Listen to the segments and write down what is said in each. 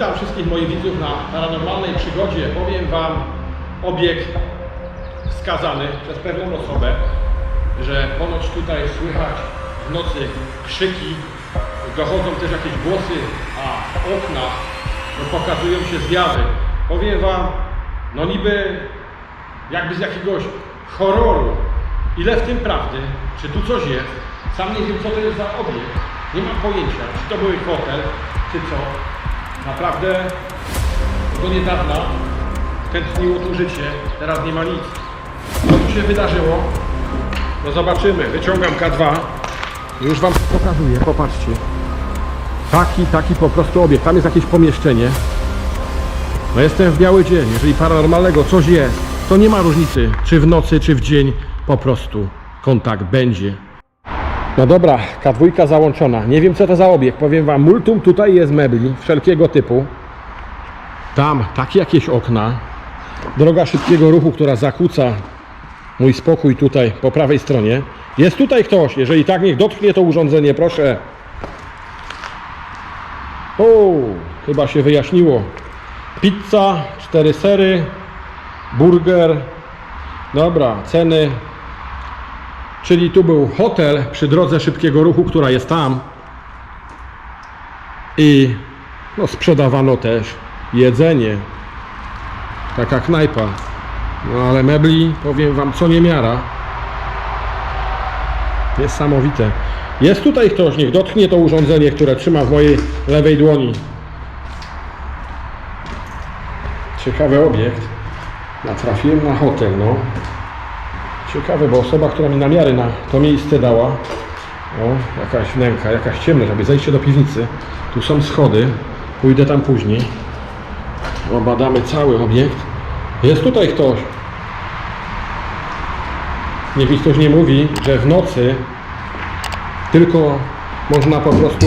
Witam wszystkich moich widzów na paranormalnej przygodzie. Powiem Wam obieg wskazany przez pewną osobę, że ponoć tutaj słychać w nocy krzyki, dochodzą też jakieś głosy, a w oknach no, pokazują się zjawy. Powiem Wam, no niby jakby z jakiegoś horroru. Ile w tym prawdy? Czy tu coś jest? Sam nie wiem, co to jest za obiekt. Nie mam pojęcia, czy to był hotel, czy co. Naprawdę do niedawna tętniło tu życie, teraz nie ma nic. Co tu się wydarzyło? No zobaczymy. Wyciągam K2. Już Wam pokazuję, popatrzcie. Taki, taki po prostu obiekt. Tam jest jakieś pomieszczenie. No jestem w biały dzień. Jeżeli paranormalnego coś jest, to nie ma różnicy, czy w nocy, czy w dzień. Po prostu kontakt będzie. No dobra, K2 załączona. Nie wiem co to za obiekt. Powiem Wam, multum tutaj jest mebli wszelkiego typu. Tam takie jakieś okna. Droga szybkiego ruchu, która zakłóca mój spokój tutaj po prawej stronie. Jest tutaj ktoś. Jeżeli tak, niech dotknie to urządzenie, proszę. O, chyba się wyjaśniło. Pizza, cztery sery, burger. Dobra, ceny. Czyli tu był hotel przy drodze szybkiego ruchu, która jest tam. I no, sprzedawano też jedzenie. Taka knajpa. No ale mebli, powiem Wam, co niemiara. Niesamowite. Jest tutaj ktoś, niech dotknie to urządzenie, które trzyma w mojej lewej dłoni. Ciekawy obiekt. Natrafiłem na hotel, no. Ciekawe, bo osoba, która mi namiary na to miejsce dała, o, jakaś wnęka, jakaś ciemność, aby zejście do piwnicy. Tu są schody, pójdę tam później. Obadamy cały obiekt. Jest tutaj ktoś. Niech mi ktoś nie mówi, że w nocy tylko można po prostu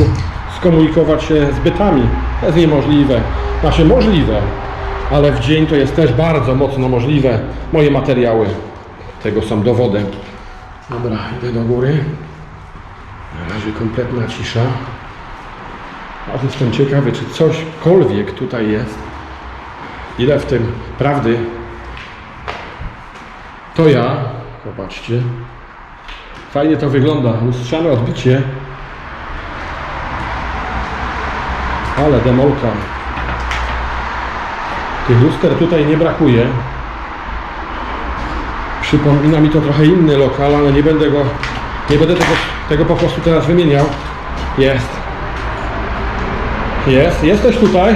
skomunikować się z bytami. To jest niemożliwe. Znaczy możliwe, ale w dzień to jest też bardzo mocno możliwe. Moje materiały tego są dowodem. Dobra, idę do góry. Na razie kompletna cisza. A jestem ciekawy, czy cośkolwiek tutaj jest. Ile w tym prawdy? To ja. Popatrzcie. Fajnie to wygląda. Lustrzane odbicie. Ale demolka. Tych luster tutaj nie brakuje. Przypomina mi to trochę inny lokal, ale nie będę go, nie będę tego, tego po prostu teraz wymieniał. Jest. Jest. Jesteś tutaj?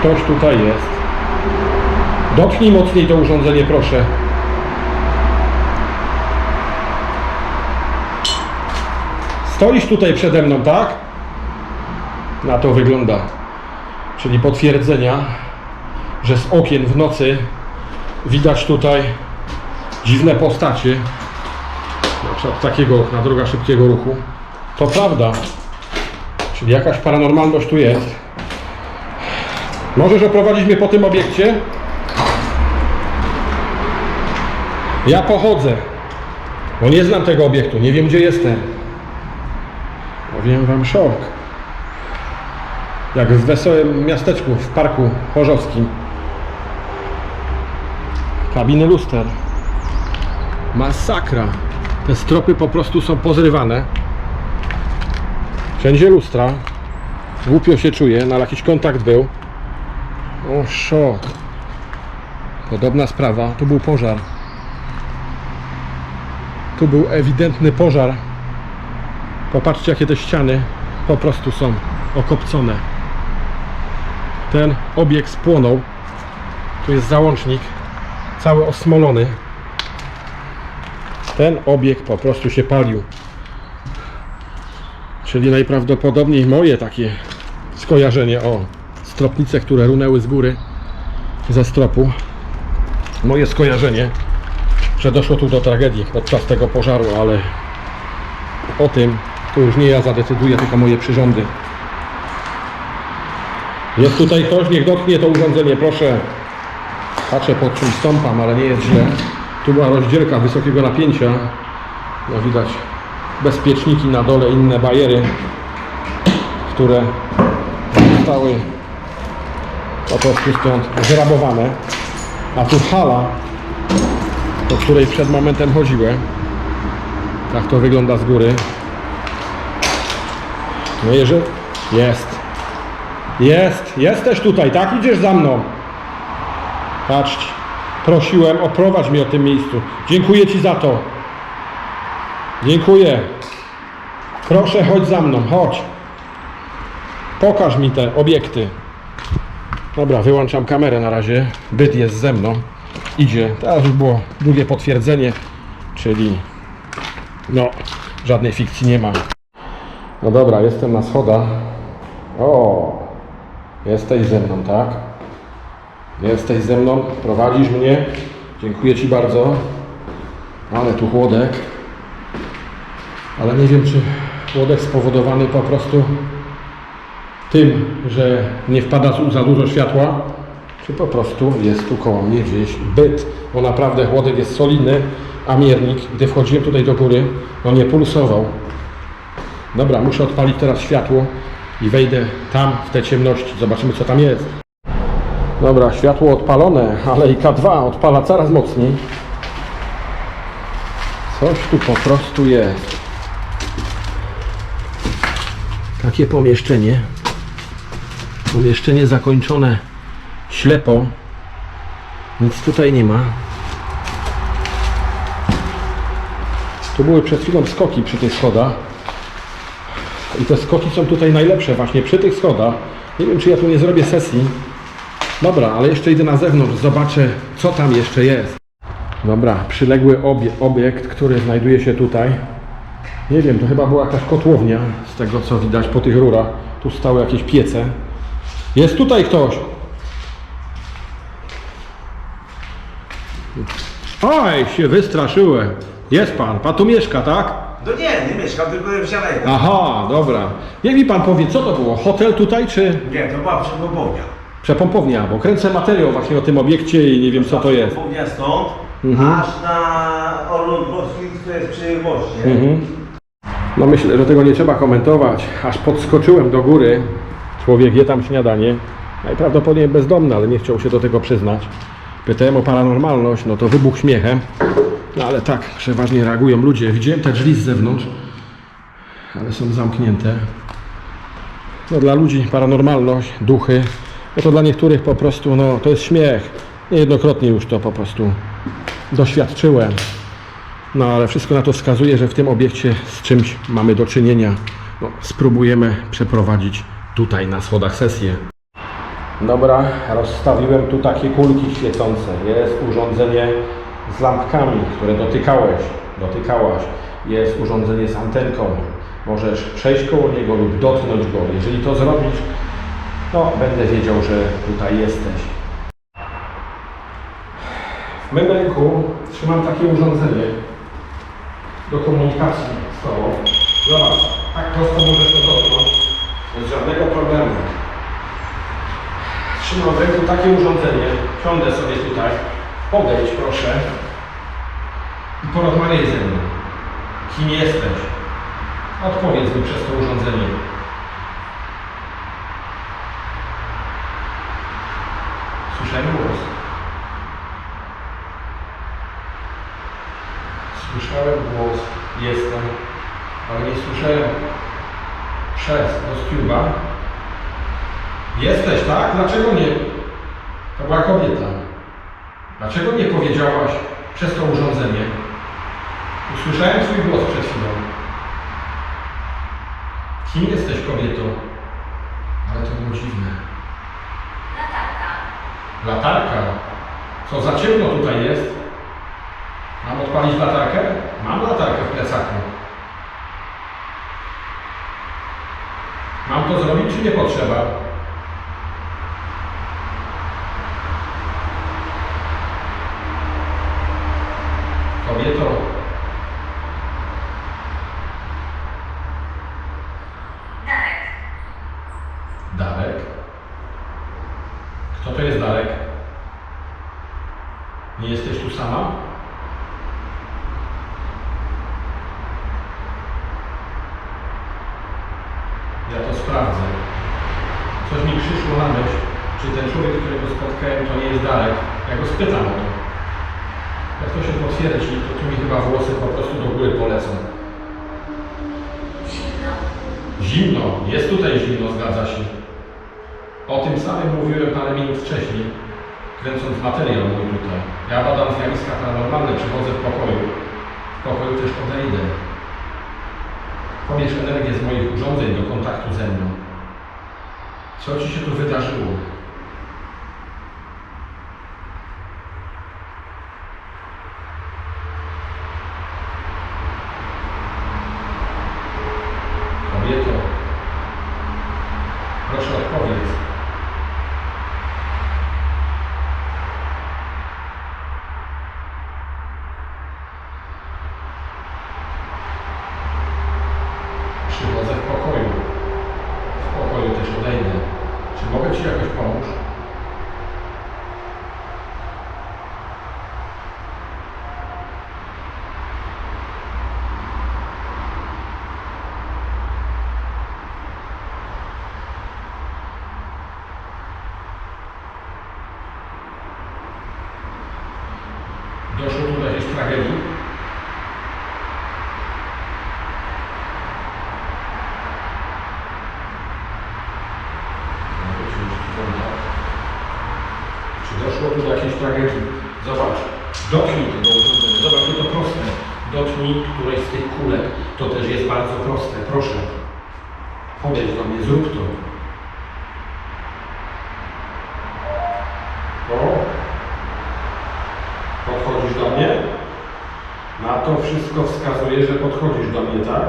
Ktoś tutaj jest. Dotknij mocniej to urządzenie, proszę. Stoisz tutaj przede mną, tak? Na to wygląda. Czyli potwierdzenia, że z okien w nocy widać tutaj dziwne postacie. Na przykład takiego okna, droga szybkiego ruchu. To prawda. Czyli jakaś paranormalność tu jest. Możesz oprowadzić mnie po tym obiekcie? Ja pochodzę, bo nie znam tego obiektu, nie wiem gdzie jestem. Powiem wam szok. Jak w wesołym miasteczku w parku chorzowskim. Kabiny luster. Masakra. Te stropy po prostu są pozrywane. Wszędzie lustra. Głupio się czuję, no ale jakiś kontakt był. O, szok. Podobna sprawa. Tu był pożar. Tu był ewidentny pożar. Popatrzcie, jakie te ściany po prostu są okopcone. Ten obiekt spłonął. Tu jest załącznik, cały osmolony. Ten obiekt po prostu się palił. Czyli najprawdopodobniej moje takie skojarzenie o stropnice, które runęły z góry ze stropu. Moje skojarzenie, że doszło tu do tragedii podczas tego pożaru, ale o tym to już nie ja zadecyduję, tylko moje przyrządy. Jest tutaj ktoś, niech dotknie to urządzenie, proszę. Patrzę pod czymś stąpam, ale nie jest źle. Tu była rozdzielka wysokiego napięcia. No widać bezpieczniki na dole, inne bariery, które zostały po prostu stąd zrabowane. A tu hala, do której przed momentem chodziłem. Tak to wygląda z góry. No jeżeli... Jest. Jest. Jesteś tutaj, tak? Idziesz za mną. Patrzcie. Prosiłem, oprowadź mnie o tym miejscu. Dziękuję Ci za to. Dziękuję. Proszę, chodź za mną, chodź. Pokaż mi te obiekty. Dobra, wyłączam kamerę na razie. Byt jest ze mną. Idzie. Teraz już było drugie potwierdzenie, czyli no, żadnej fikcji nie ma. No dobra, jestem na schodach. O, jesteś ze mną, tak? Jesteś ze mną, prowadzisz mnie. Dziękuję Ci bardzo. Ale tu chłodek. Ale nie wiem, czy chłodek spowodowany po prostu tym, że nie wpada za dużo światła, czy po prostu jest tu koło mnie gdzieś byt, bo naprawdę chłodek jest solidny, a miernik, gdy wchodziłem tutaj do góry, no nie pulsował. Dobra, muszę odpalić teraz światło i wejdę tam w te ciemności, zobaczymy co tam jest. Dobra, światło odpalone, ale i K2 odpala coraz mocniej. Coś tu po prostu jest. Takie pomieszczenie. Pomieszczenie zakończone ślepo. Nic tutaj nie ma. Tu były przed chwilą skoki przy tych schodach. I te skoki są tutaj najlepsze właśnie przy tych schodach. Nie wiem, czy ja tu nie zrobię sesji. Dobra, ale jeszcze idę na zewnątrz, zobaczę, co tam jeszcze jest. Dobra, przyległy obie, obiekt, który znajduje się tutaj. Nie wiem, to chyba była jakaś kotłownia, z tego co widać po tych rurach. Tu stały jakieś piece. Jest tutaj ktoś! Oj, się wystraszyłem. Jest pan, pan tu mieszka, tak? No nie, nie mieszkam, tylko wsiadaj. Aha, dobra. Niech mi pan powie, co to było? Hotel tutaj, czy Nie, to była przepompownia. Przepompownia? Bo kręcę materiał właśnie o tym obiekcie i nie wiem, co to jest. Przepompownia stąd, Mhm. aż na Orląt Włoski, który jest przy moście. Mhm. No myślę, że tego nie trzeba komentować. Aż podskoczyłem do góry. Człowiek je tam śniadanie. Najprawdopodobniej bezdomny, ale nie chciał się do tego przyznać. Pytałem o paranormalność, no to wybuch śmiechem. No ale tak, przeważnie reagują ludzie. Widziałem te drzwi z zewnątrz, ale są zamknięte. No dla ludzi paranormalność, duchy, no to dla niektórych po prostu, no to jest śmiech. Niejednokrotnie już to po prostu doświadczyłem. No ale wszystko na to wskazuje, że w tym obiekcie z czymś mamy do czynienia. No, spróbujemy przeprowadzić tutaj na schodach sesję. Dobra, rozstawiłem tu takie kulki świecące. Jest urządzenie z lampkami, które dotykałeś, dotykałaś. Jest urządzenie z antenką. Możesz przejść koło niego lub dotknąć go. Jeżeli to zrobisz, no będę wiedział, że tutaj jesteś. W mym ręku trzymam takie urządzenie do komunikacji z Tobą. Zobacz, tak prosto możesz to dotknąć, bez żadnego problemu. Trzymam w ręku takie urządzenie, siądę sobie tutaj, podejdź proszę i porozmawiaj ze mną. Kim jesteś? Odpowiedz mi przez to urządzenie. Słyszałem głos. Słyszałem głos, jestem, ale nie słyszałem przez Ostiuba. Jesteś, tak? Dlaczego nie? To była kobieta. Dlaczego nie powiedziałaś przez to urządzenie? Usłyszałem Twój głos przed chwilą. Kim jesteś kobietą? Ale to było dziwne. Latarka. Co za ciemno tutaj jest? Mam odpalić latarkę? Mam latarkę w plecaku. Mam to zrobić, czy nie potrzeba? Kobieto. Darek. Kto to jest Darek? Nie jesteś tu sama? Ja to sprawdzę. Coś mi przyszło na myśl, czy ten człowiek, którego spotkałem, to nie jest Darek. Ja go spytam o to. Jak to się potwierdzi, to tu mi chyba włosy po prostu do góry polecą. Zimno. Zimno, jest tutaj zimno, zgadza się. O tym samym mówiłem parę minut wcześniej, kręcąc materiał mój tutaj. Ja badam zjawiska paranormalne, przychodzę w pokoju. W pokoju też odejdę. Pobierz energię z moich urządzeń do kontaktu ze mną. Co ci się tu wydarzyło? Kobieto, proszę odpowiedz. Przychodzę w pokoju. W pokoju też odejdę. Czy mogę Ci jakoś pomóc? Doszło tu do jakiejś tragedii? Czy doszło tu do jakiejś tragedii? Zobacz, dotknij tego urządzenia. Zobacz, to proste. Dotknij którejś z tych kulek. To też jest bardzo proste. Proszę. Podejdź do mnie, zrób to. O. Podchodzisz do mnie? Na to wszystko wskazuje, że podchodzisz do mnie, tak?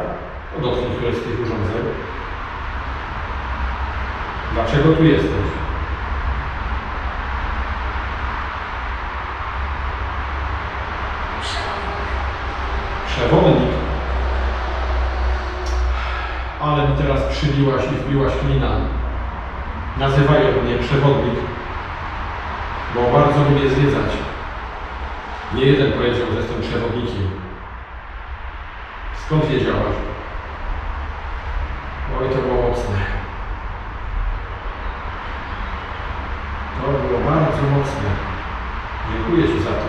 O, Dotknij któreś z tych urządzeń. Dlaczego tu jesteś? Przewodnik. Przewodnik. Ale mi teraz przybiłaś i wbiłaś klina. Nazywają mnie przewodnik, bo bardzo lubię zwiedzać. Nie jeden powiedział, że jestem przewodnikiem. Skąd wiedziałaś? Oj, to było mocne. To było bardzo mocne. Dziękuję Ci za to.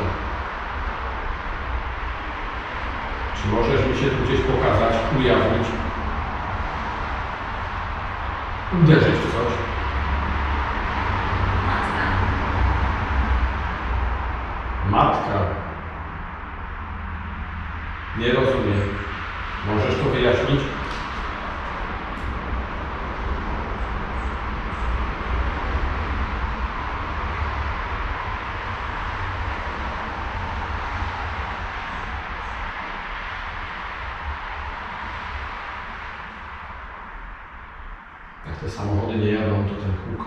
Czy możesz mi się gdzieś pokazać, ujawnić? Uderzyć w coś? Matka. Matka. Nie rozumiem. Możesz to wyjaśnić? Jak te samochody nie jadą, to ten huk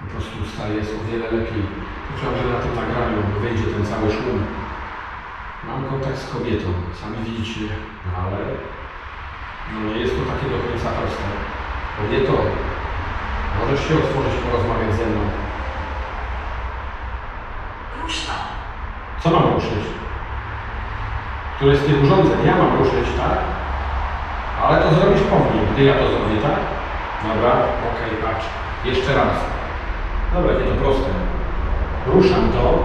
po prostu staje jest o wiele lepiej. Myślałem, że na tym nagraniu wyjdzie ten cały szum. Mam kontakt z kobietą, sami widzicie, no ale no nie jest to takie do końca proste. Kobieto, możesz się otworzyć, porozmawiać ze mną. Rusz to. Co mam ruszyć? Które z tych urządzeń ja mam ruszyć, tak? Ale to zrobisz po mnie, gdy ja to zrobię, tak? Dobra, okej, patrz. Jeszcze raz. Dobra, nie to proste. Ruszam to.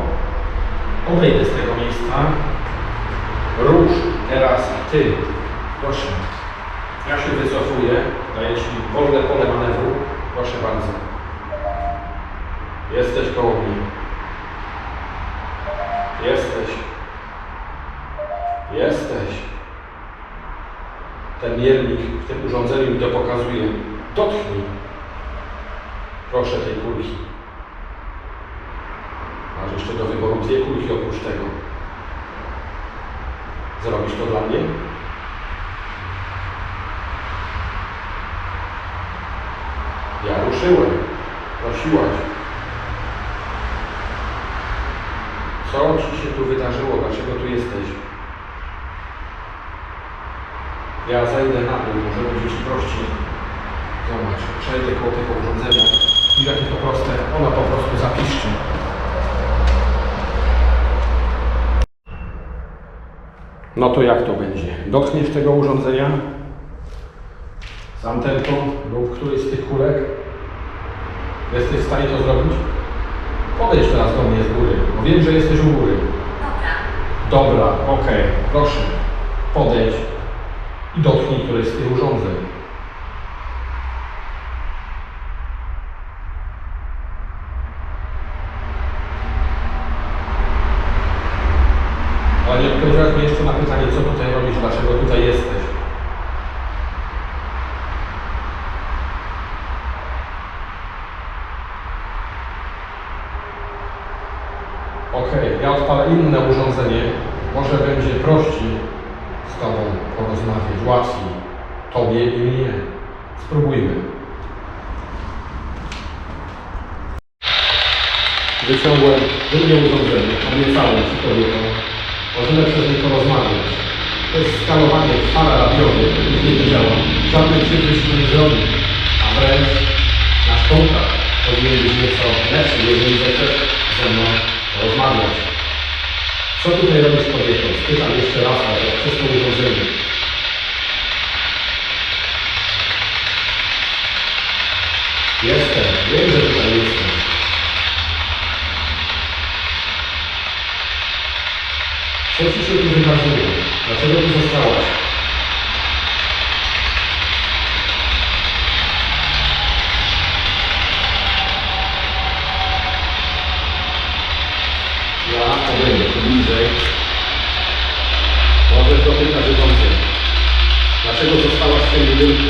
Odejdę z tego miejsca. Rusz teraz ty. Proszę. Ja się wycofuję. Daję Ci wolne pole manewru. Proszę bardzo. Jesteś koło mnie. Jesteś. Jesteś. Ten miernik w tym urządzeniu mi to pokazuje. Dotknij. Proszę tej kulki. Masz jeszcze do wyboru dwie kulki oprócz tego. Zrobisz to dla mnie? Ja ruszyłem. Prosiłaś. Co ci się tu wydarzyło? Dlaczego tu jesteś? Ja zejdę na dół, może będzie ci prościej. Zobacz, przejdę koło tego urządzenia i jakie to proste, ono po prostu zapiszczy. No to jak to będzie? Dotkniesz tego urządzenia z antenką lub którejś z tych kulek Jesteś w stanie to zrobić? Podejdź teraz do mnie z góry, bo wiem, że jesteś u góry. Dobra. Dobra, okej, proszę. Podejdź i dotknij któreś z tych urządzeń. Ale nie odpowiedziałeś mi jeszcze na pytanie, co tutaj robisz, dlaczego tutaj jesteś. Okej, ja odpalę inne urządzenie. Może będzie prościej z Tobą porozmawiać, łatwiej. Tobie i mnie. Spróbujmy. Wyciągłem drugie urządzenie, obiecałem Ci kobietą. Możemy przez nie porozmawiać. To jest skalowanie fala radiowy, już nie wiedziała. Żadnej krzywdy się nie zrobi. A wręcz nasz kontakt powinien być nieco lepszy, jeżeli zechcesz ze mną porozmawiać. Co tutaj robisz kobieto? Spytam jeszcze raz, ale to wszystko urządzenie. Jestem, wiem, że tutaj jestem. Co ci się tu wydarzyło? Dlaczego tu zostałaś? Ja podejdę tu bliżej. Możesz dotykać urządzeń. Dlaczego zostałaś w tym budynku?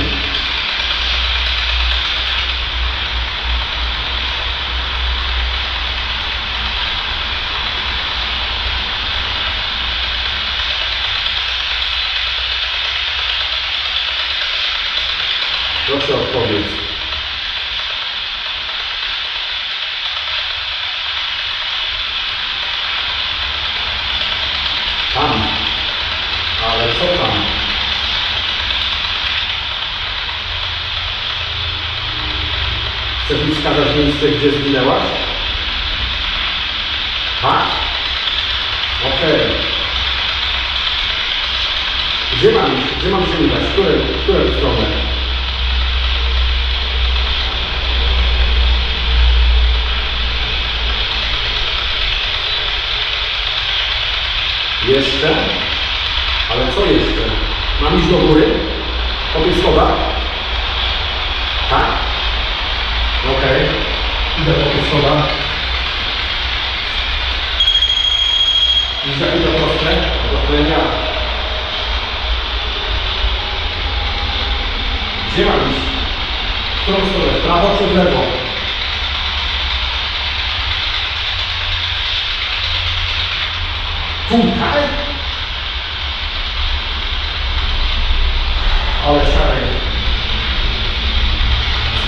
Proszę odpowiedź. Tam. Ale co tam? Chcesz mi wskazać miejsce, gdzie zginęłaś? Tak? Okej. Gdzie mam? Gdzie mam się udać? W które, które stronę? Jeszcze? Ale co jeszcze? Mam iść do góry? Po tych schodach? Tak? Okej. Idę po tych schodach. Widzisz jakie to proste? To ja. Gdzie mam iść? W którą stronę? W prawo czy w lewo? Tutaj? Ale szary.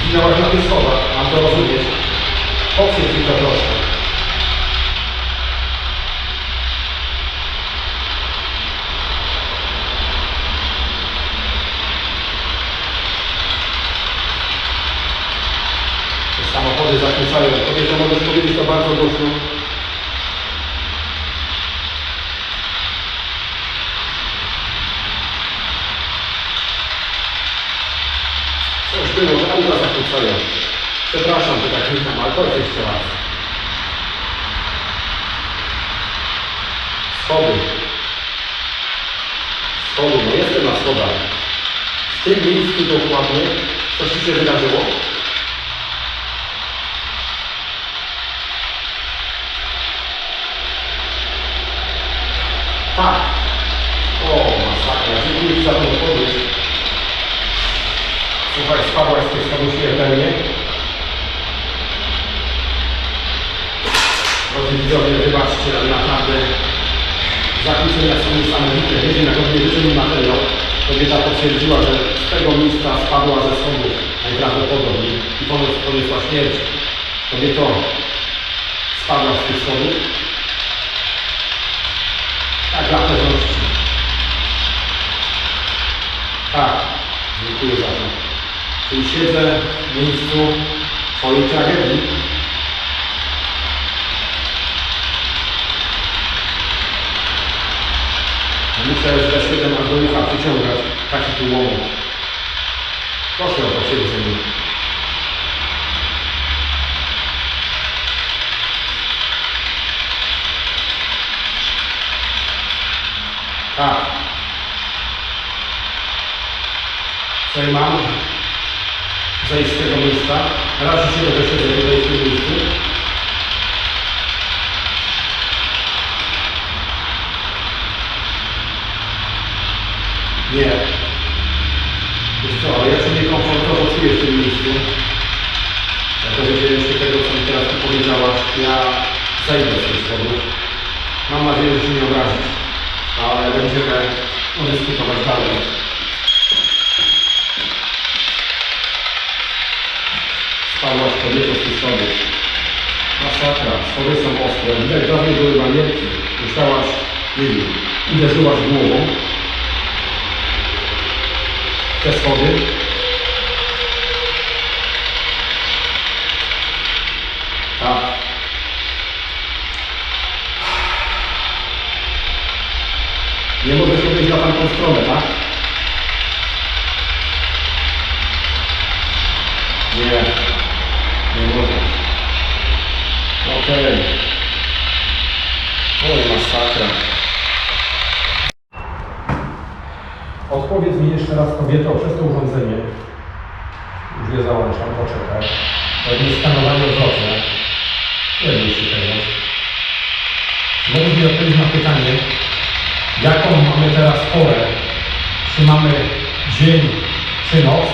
Zginęłaś na tych schodach, mam to rozumieć. Powiedz mi to proszę. Te samochody zakłócają. Kobieta, możesz powiedzieć to bardzo głośno. Coś było, że auta zakłócają. Przepraszam, że tak wnikam, ale powiedz jeszcze raz. Schody. Schody, no jestem na schodach. W tym miejscu dokładnie coś ci się wydarzyło? Tak. O, masakra. Dziękuję za tę odpowiedź. Słuchaj, spadłaś z tych schodów śmiertelnie. Drodzy widzowie, wybaczcie, ale naprawdę zakłócenia są niesamowite. Wiecie, na pewno wyczynił materiał. Kobieta potwierdziła, że z tego miejsca spadła ze schodów najprawdopodobniej i ponoć poniosła śmierć. Kobieto, spadłaś z tych schodów. Tak, dla. Tak, dziękuję za to. Czyli siedzę w miejscu Twojej tragedii. Muszę z B7 aż do ucha przyciągać taki tu łomot. Proszę o potwierdzenie. Tak. Tutaj mam zejść z tego miejsca. Razie się będę siedzę tutaj w tym miejscu. Nie. Wiesz co, ale ja się niekomfortowo czuję w tym miejscu. Jak dowiedziałem się tego, co mi teraz tu powiedziałaś, ja zejdę z schodów. Mam nadzieję, że się nie obrazisz, ale będziemy dyskutować dalej. Spadłaś kobieto z tych schodów. Masakra, schody są ostre. Widać, dawniej były manierki. Musiałaś, nie wiem, uderzyłaś głową te schody. Tak. Nie możesz odejść na tamtą stronę, tak? Nie. Nie możesz. Okej. Oj, masakra. Odpowiedz mi jeszcze raz kobieto przez to urządzenie. Już nie załączam, poczekaj. Jest skanowanie wzroczne. Nie wiem, jeśli tego. Możesz mi odpowiedzieć na pytanie, jaką mamy teraz porę? Czy mamy dzień, czy noc?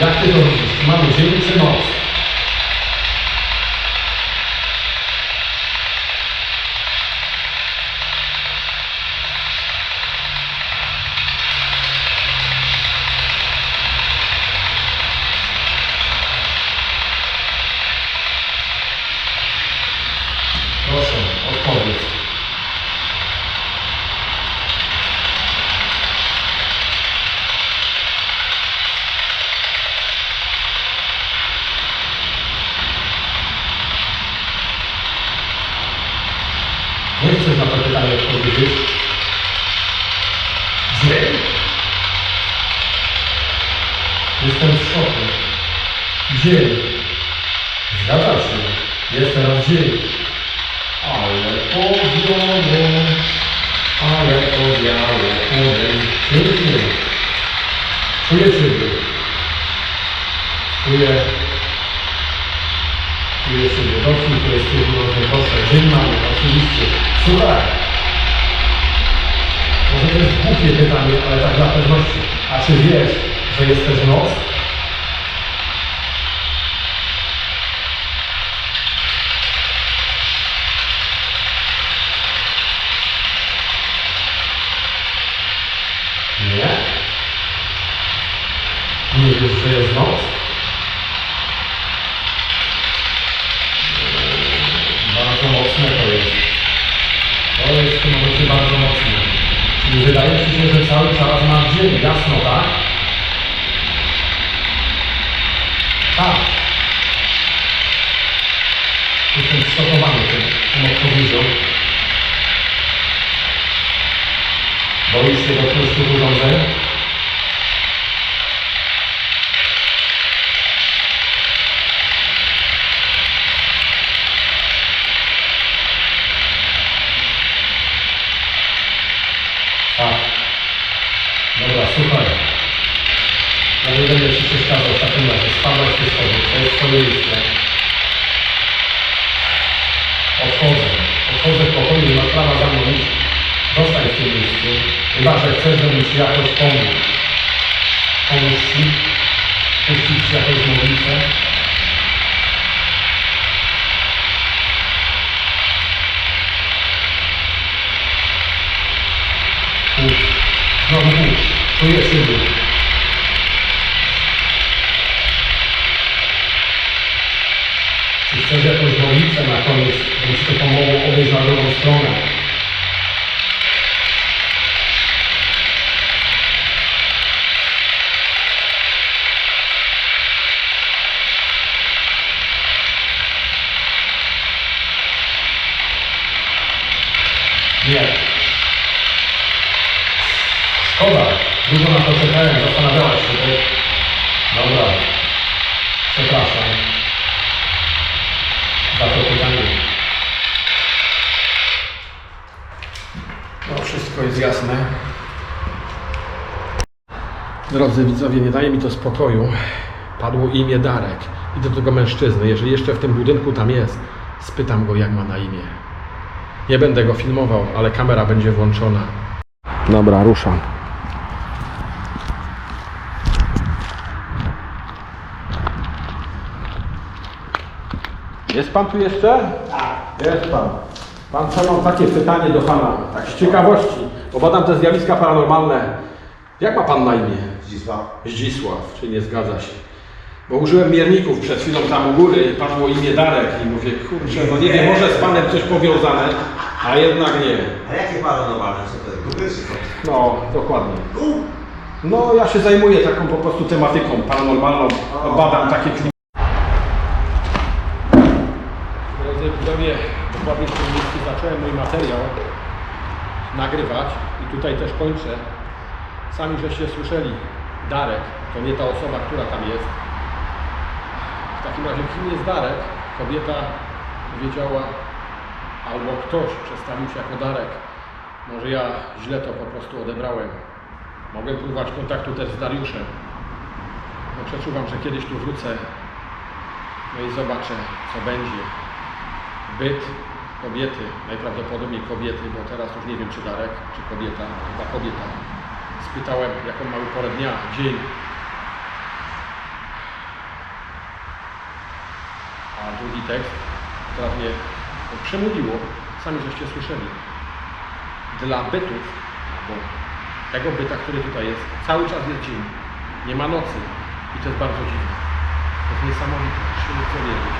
Jak ty to widzisz? Czy mamy dzień, czy noc? Proszę, odpowiedz. Nie chcesz na to pytanie odpowiedzieć? Dzień? Jestem w szoku. Dzień. Zgadza się. Jest teraz dzień. Ale powiało, ale powiało, powiem, pięknie. Czuję Ciebie. Czuję, czuję Ciebie. Dotknij to jest proszę. Dzień mamy, oczywiście. Słuchaj. Może to jest głupie pytanie, ale tak dla pewności. A czy wiesz, że jest też noc? Nie? Nie wiesz, że jest noc? Bardzo mocne to jest. To jest w tym momencie bardzo mocne. Czyli wydaje ci się, że cały czas masz dzień, jasno, tak? Tak. Jestem zszokowany tym, tą odpowiedzią. Boisz się dotknąć tych urządzeń? Tak. Dobra, słuchaj. Ja nie będę Ci przeszkadzał razie. Spadłaś z. To jest Twoje miejsce. Odchodzę. Odchodzę pokoju, nie masz prawa za mną iść. Zostań w miejscu. Chyba, że chcesz, żebym Ci jakoś pomógł. Pomóż Ci. Puścić Ci jakąś modlitwę. Znowu puść. Czuję Ciebie. Czy chcesz jakąś modlitwę na Ci to pomogło odejść na drugą stronę? Nie. Szkoda. Długo na to czekałem, zastanawiałaś się. Bo... Dobra. Przepraszam. Za to pytanie. Drodzy widzowie, nie daje mi to spokoju. Padło imię Darek. Idę do tego mężczyzny. Jeżeli jeszcze w tym budynku tam jest, spytam go, jak ma na imię. Nie będę go filmował, ale kamera będzie włączona. Dobra, ruszam. Jest pan tu jeszcze? Tak. Jest pan. Pan co mam takie pytanie do pana, tak z ciekawości, bo badam te zjawiska paranormalne. Jak ma pan na imię? Zdzisław. Zdzisław, czy nie zgadza się? Bo użyłem mierników przed chwilą tam u góry, padło imię Darek i mówię, kurczę, no nie wiem, może z panem coś powiązane, a jednak nie. A jakie paranormalne? Czy co? No, dokładnie. No, ja się zajmuję taką po prostu tematyką paranormalną, badam takie klimaty. Drodzy widzowie, dokładnie w tym miejscu zacząłem mój materiał nagrywać i tutaj też kończę. Sami żeście słyszeli, Darek to nie ta osoba, która tam jest. W takim razie kim jest Darek? Kobieta wiedziała, albo ktoś przedstawił się jako Darek. Może ja źle to po prostu odebrałem. Mogę próbować kontaktu też z Dariuszem. No przeczuwam, że kiedyś tu wrócę. No i zobaczę, co będzie. Byt kobiety, najprawdopodobniej kobiety, bo teraz już nie wiem, czy Darek, czy kobieta, chyba kobieta. Spytałem, jaką mamy porę dnia, dzień. A drugi tekst, teraz mnie przemówiło, sami żeście słyszeli. Dla bytów, bo tego byta, który tutaj jest, cały czas jest dzień. Nie ma nocy. I to jest bardzo dziwne. To jest niesamowite, chce wierzyć.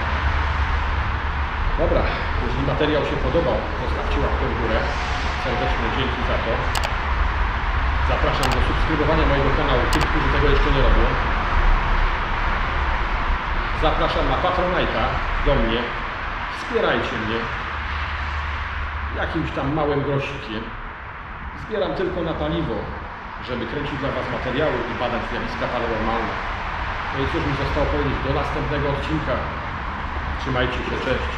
Dobra, jeśli materiał się podobał, zostawcie łapkę w górę. Serdecznie dzięki za to. Zapraszam do subskrybowania mojego kanału, tych, którzy tego jeszcze nie robią. Zapraszam na Patronite'a do mnie. Wspierajcie mnie jakimś tam małym grosikiem. Zbieram tylko na paliwo, żeby kręcić dla Was materiały i badać zjawiska paranormalne. No i cóż mi zostało powiedzieć, do następnego odcinka. Trzymajcie się, cześć.